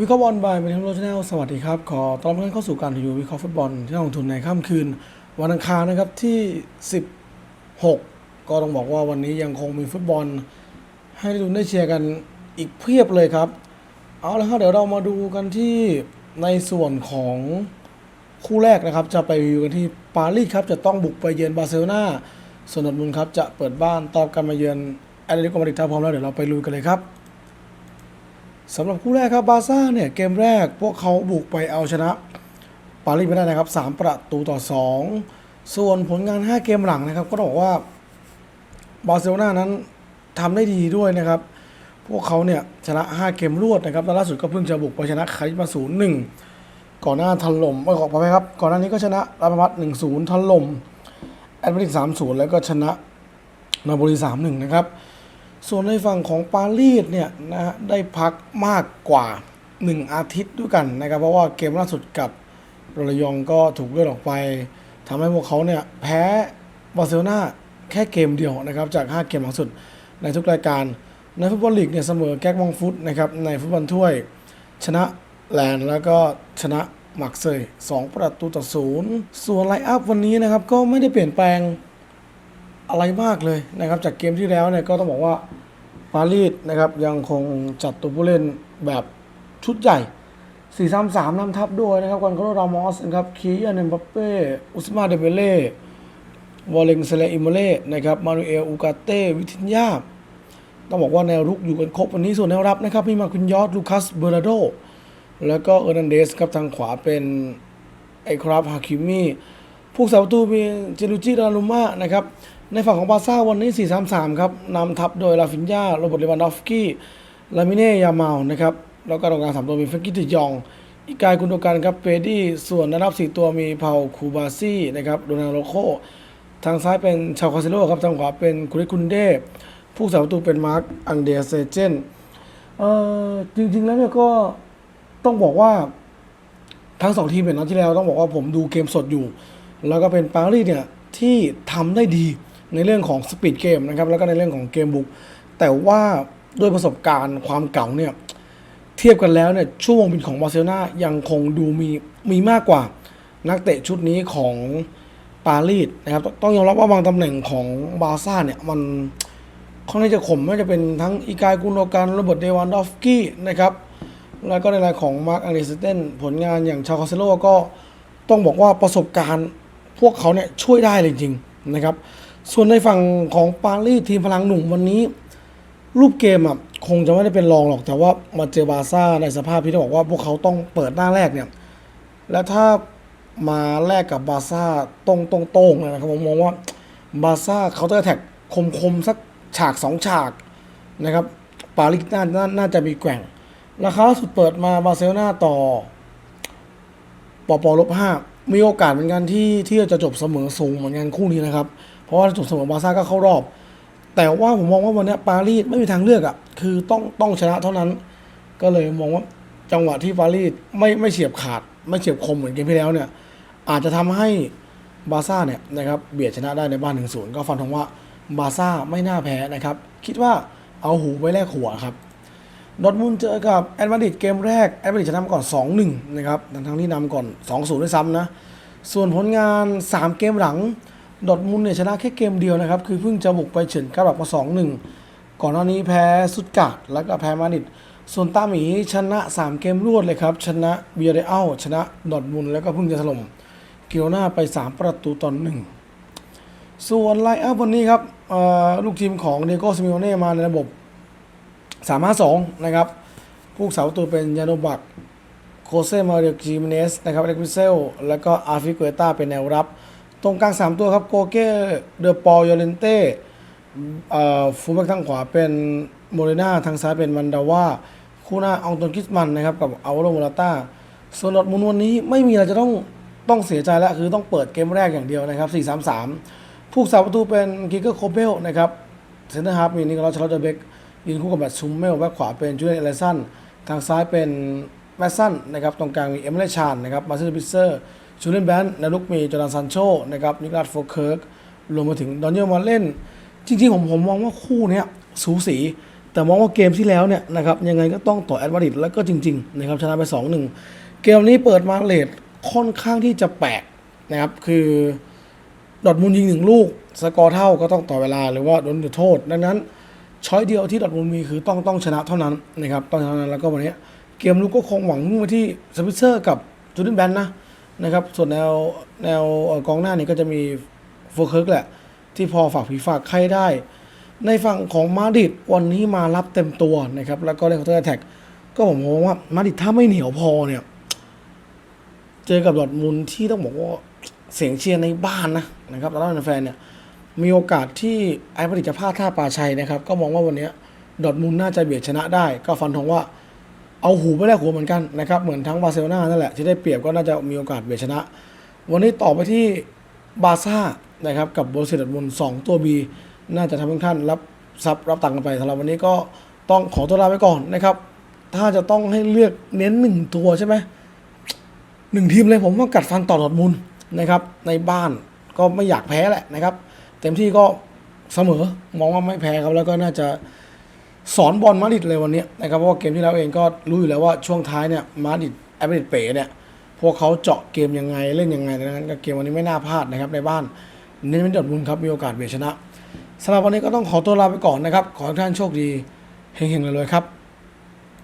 วิเคราะห์บอลบายเป็นทั้งโลชแนลสวัสดีครับ ขอต้อนรับท่านเข้าสู่การรีวิววิเคราะห์ฟุตบอลที่ลงทุนในค่ำคืน วันอังคารนะครับที่ 16 ก็ต้องบอกว่าวันนี้ยังคงมีฟุตบอล ให้ได้ดูได้เชียร์กันอีกเพียบเลยครับ เอาละครับเดี๋ยวเรามาดูกันที่ในส่วนของคู่แรกนะครับ จะไปรีวิวกันที่ปารีสครับ จะต้องบุกไปเยือนบาร์เซโลนาส่วนดอทมุนครับจะเปิดบ้านตอบกันมาเยือนแอตเลติโกมาดริดถ้าพร้อมแล้วเดี๋ยวเราไปลุยกันเลยครับ สำหรับคู่แรกครับบาซ่าเนี่ยเกมแรกพวกเขาบุกไปเอาชนะปารีสไม่ได้นะครับ 3 ประตูต่อ 2 ส่วนผลงาน 5 เกมหลังนะครับ ก็ต้องบอกว่าบาร์เซโลนานั้นทำได้ดีด้วยนะครับ พวกเขาเนี่ยชนะ 5 เกมรวดนะครับแล้วล่าสุดก็เพิ่งจะบุกไปชนะคาริมาศูนย์หนึ่งก่อนหน้าทันลมไม่ขอขอไปครับ ก่อนหน้านี้ก็ชนะราชพัฒหนึ่งศูนย์ทันลมแอตเลติกสามศูนย์แล้วก็ชนะนาโปลีสามหนึ่งนะครับ ส่วนในฝั่งของปารีสเนี่ยนะฮะได้พักมากกว่า 1 อาทิตย์ด้วยกันนะครับ เพราะว่าเกมล่าสุดกับระยองก็ถูกเลื่อนออกไปทำให้พวกเขาเนี่ยแพ้บาร์เซโลนาแค่เกมเดียวนะครับ จาก 5 เกมหลังสุดในทุกรายการ ในฟุตบอลลีกเนี่ยเสมอแก๊กมองฟุตนะครับในฟุตบอลถ้วย ชนะแลนด์แล้วก็ชนะหมักเซย2ประตูต่อศูนย์ส่วนไลน์อัพวันนี้นะครับก็ไม่ได้เปลี่ยนแปลง อะไรมากเลยนะครับจากเกมที่แล้วเนี่ยก็ต้องบอกว่าปารีสนะครับยังคงจัดตัวผู้เล่นแบบชุดใหญ่ 4-3-3นำทัพด้วยนะครับกอนโคโรรามอสนะครับคีอันเอ็มบัปเป้อุสมาเดเบเล่วอลเลงเซเลอิโมเล่นะครับมานูเอลอูกาเต้วิทินยาต้องบอกว่าแนวรุกอยู่กันครบวันนี้ส่วนแนวรับนะครับมีมาคุนยอสลูคัสเบอร์นาโดแล้วก็เออร์นันเดสครับทางขวาเป็นไอคราฟฮาคิมีผู้สาประตูมีเจลูจิดารุมานะครับ ในฝั่งของบาร์ซ่าวันนี้ 4-3-3 ครับนำทัพโดยลาฟินยาโรเบิร์ตเลวานดอฟสกี้ลามิเน่ยามาลนะครับแล้วก็ตรงกลางสามตัวมีเฟนกี้ติยอง อีกายกุนโดกันครับเปดี้ส่วนนับสี่ตัวมีเผาคูบาซี่นะครับโดนาโลโค ทางซ้ายเป็นชาวคาเซโลครับทางขวาเป็นคุริคุนเดผู้สาประตูเป็นมาร์คอังเดียเซเจนเอ่อจริง ๆ แล้วเนี่ยก็ต้องบอกว่า ทั้งสองทีมเป็นนัดที่แล้วต้องบอกว่าผมดูเกมสดอยู่ แล้วก็เป็นปารีสเนี่ยที่ทำได้ดี ในเรื่องของสปีดเกมนะครับแล้วก็ในเรื่องของเกมบุก แต่ว่าด้วยประสบการณ์ความเก่าเนี่ยเทียบกันแล้วเนี่ยช่วงบินของบาร์เซโลนายังคงดูมีมีมากกว่านักเตะชุดนี้ของปารีสนะครับต้องยอมรับว่าบางตำแหน่งของบาร์ซ่าเนี่ยมันค่อนข้างจะขมไม่ว่าจะเป็นทั้งอีกายกุนโดกันโรเบิร์ตเดวันดอฟกี้นะครับแล้วก็ในรายของมาร์คอังเดสเตนผลงานอย่างชาวคาเซโลก็ต้องบอกว่าประสบการณ์พวกเขาเนี่ยช่วยได้เลยจริงนะครับ ส่วนในฝั่งของปารีสทีมพลังหนุ่มวันนี้ รูปเกมอะคงจะไม่ได้เป็นรองหรอก แต่ว่ามาเจอบาร์ซ่าในสภาพที่ต้องบอกว่าพวกเขาต้องเปิดหน้าแรกเนี่ย แล้วถ้ามาแลกกับบาร์ซ่าตรงตรงตรงๆนะครับผมมองว่าบาร์ซ่าเขาจะแท็กคมคมๆสักฉากสองฉากนะครับปารีสน่านาน่าจะมีแกว่งราคาสุดเปิดมาบาร์เซโลนาต่อปอปอลบห้ามีโอกาสเหมือนกันที่ที่จะจบเสมอสูงเหมือนกันคู่นี้นะครับ ราะว่าจบเสมอบาซ่าก็เข้ารอบ แต่ว่าผมมองว่าวันนี้ปารีสไม่มีทางเลือกอะ่ะคือต้องต้องชนะเท่านั้น ก็เลยมองว่าจังหวะที่ปารีสไม่ไม่เฉียบขาด ไม่เฉียบคมเหมือนเกมที่แล้วเนี่ย อาจจะทำให้บาซ่าเนี่ยนะครับเบียดชนะได้ในบ้าน1-0ก็ฟันธงว่าบาซ่าไม่น่าแพ้นะครับ คิดว่าเอาหูไว้แลกหัวครับดอทมุนเจอกับแอตมาดริดเกมแรกแอตมาดริดชนะมาก่อน 2-1 นะครับทั้งที่นำก่อน 2-0 ด้วยซ้ำนะ ส่วนผลงาน 3 เกมหลัง ดอทมุนเนี่ยชนะแค่เกมเดียวนะครับ คือเพิ่งจะบุกไปเฉินกาบักมา2-1ก่อนหน้านี้แพ้สุดกาดแล้วก็แพ้มาดิดส่วนตาหมีชนะ 3 เกมรวดเลยครับ ชนะเบียร์เรอัลชนะดอทมุนแล้วก็เพิ่งจะถล่มกิโลนาไป 3 ประตูต่อหนึ่งส่วนไลน์อัพวันนี้ครับลูกทีมของเดโกซิมิโอเน่มาในระบบ352นะครับ ผู้สาประตูเป็นยาโนบักโคเซมาเรียจิมเนสนะครับเล็กวิเซล แล้วก็อาฟิเกเต้าเป็นแนวรับ ตรงกลาง3ตัวครับโกเก้เดอปอลยอเลนเต้ฟูลแบ็กทางขวาเป็นโมเรนาทางซ้ายเป็นมันดาว่าคู่หน้าอองตอนกิสมันนะครับกับอัลโรโมราต้าส่วนดอทมุนวันนี้ไม่มีอะไรจะต้องต้องเสียใจแล้วคือต้องเปิดเกมแรกอย่างเดียวนะครับ 4-3-3 ผู้สาประตูเป็นกิกเกอร์โคเบลนะครับเซนเตอร์ฮาร์ฟมีนิโคลัสชาร์ลเบกยืนคู่กับแบตซุมเมลแบ็คขวาเป็นจูเลียนเอเลสันทางซ้ายเป็นแมสซันนะครับตรงกลางมีเอเมเลชานนะครับมาร์เซลบิเซอร์ จูเลียนแบนและลุกมีจอร์แดนซันโชนะครับนิโคลัสโฟเคิร์กรวมมาถึงดอนเยลมาเล่น จริงๆ ผมผมมองว่าคู่นี้สูสี แต่มองว่าเกมที่แล้วเนี่ยนะครับยังไงก็ต้องต่อแอดมาริดแล้วก็จริงๆนะครับชนะไป2-1 เกมนี้เปิดมาเลทค่อนข้างที่จะแปลกนะครับคือดอทมุนยิงหนึ่งลูก สกอร์เท่าก็ต้องต่อเวลาหรือว่าโดนจุดโทษ ดังนั้นช้อยเดียวที่ดอทมุนมีคือต้องต้องชนะเท่านั้นนะครับต้องชนะเท่านั้นแล้วก็วันนี้เกมลุกก็คงหวังมุ่งไปที่สปิเซอร์กับจูดินแบนนะ นะครับส่วนแนวแนวกองหน้านี่ก็จะมีโฟเคิร์กแหละ ที่พอฝากผีฝากใครได้ ในฝั่งของมาดริดวันนี้มารับเต็มตัวนะครับแล้วก็เล่นคอร์เตอร์แท็กก็ผมมองว่ามาดริดถ้าไม่เหนียวพอเนี่ยเจอกับดอทมุนที่ต้องบอกว่าเสียงเชียร์ในบ้านนะนะครับแล้วแฟนเนี่ยมีโอกาสที่ไอ้ผลิตจะพลาดท่าปลาชัยนะครับ ก็มองว่าวันนี้ดอทมุนน่าจะเบียดชนะได้ ก็ฟันธงว่า เอาหูไม่ได้หัวเหมือนกันนะครับ เหมือนทั้งบาร์เซโลนานั่นแหละ ที่ได้เปรียบก็น่าจะมีโอกาสเบียดชนะ วันนี้ต่อไปที่บาร์ซ่านะครับกับโบรเซดอร์ทมุนสองตัวบีน่าจะทำให้ท่านรับซับรับตังกันไปสำหรับวันนี้ก็ต้องขอตัวลาไปก่อนนะครับ ถ้าจะต้องให้เลือกเน้นหนึ่งตัวใช่ไหมหนึ่งทีมเลยผมว่ากัดฟันต่อดอร์ทมุนด์นะครับ ในบ้านก็ไม่อยากแพ้แหละนะครับ เต็มที่ก็เสมอมองว่าไม่แพ้ครับแล้วก็น่าจะ สอนบอลมาดริดเลยวันนี้นะครับเพราะว่าเกมที่แล้วเองก็รู้อยู่แล้วว่าช่วงท้ายเนี่ยมาดริดแอตเลติกเป๋เนี่ยพวกเขาเจาะเกมยังไงเล่นยังไงดังนั้นเกมวันนี้ไม่น่าพลาดนะครับในบ้านเน้นเป็นดอดมุนครับมีโอกาสเบียดชนะสำหรับวันนี้ก็ต้องขอตัวลาไปก่อนนะครับ ขอให้ทุกท่านโชคดีเฮงๆเลยๆครับ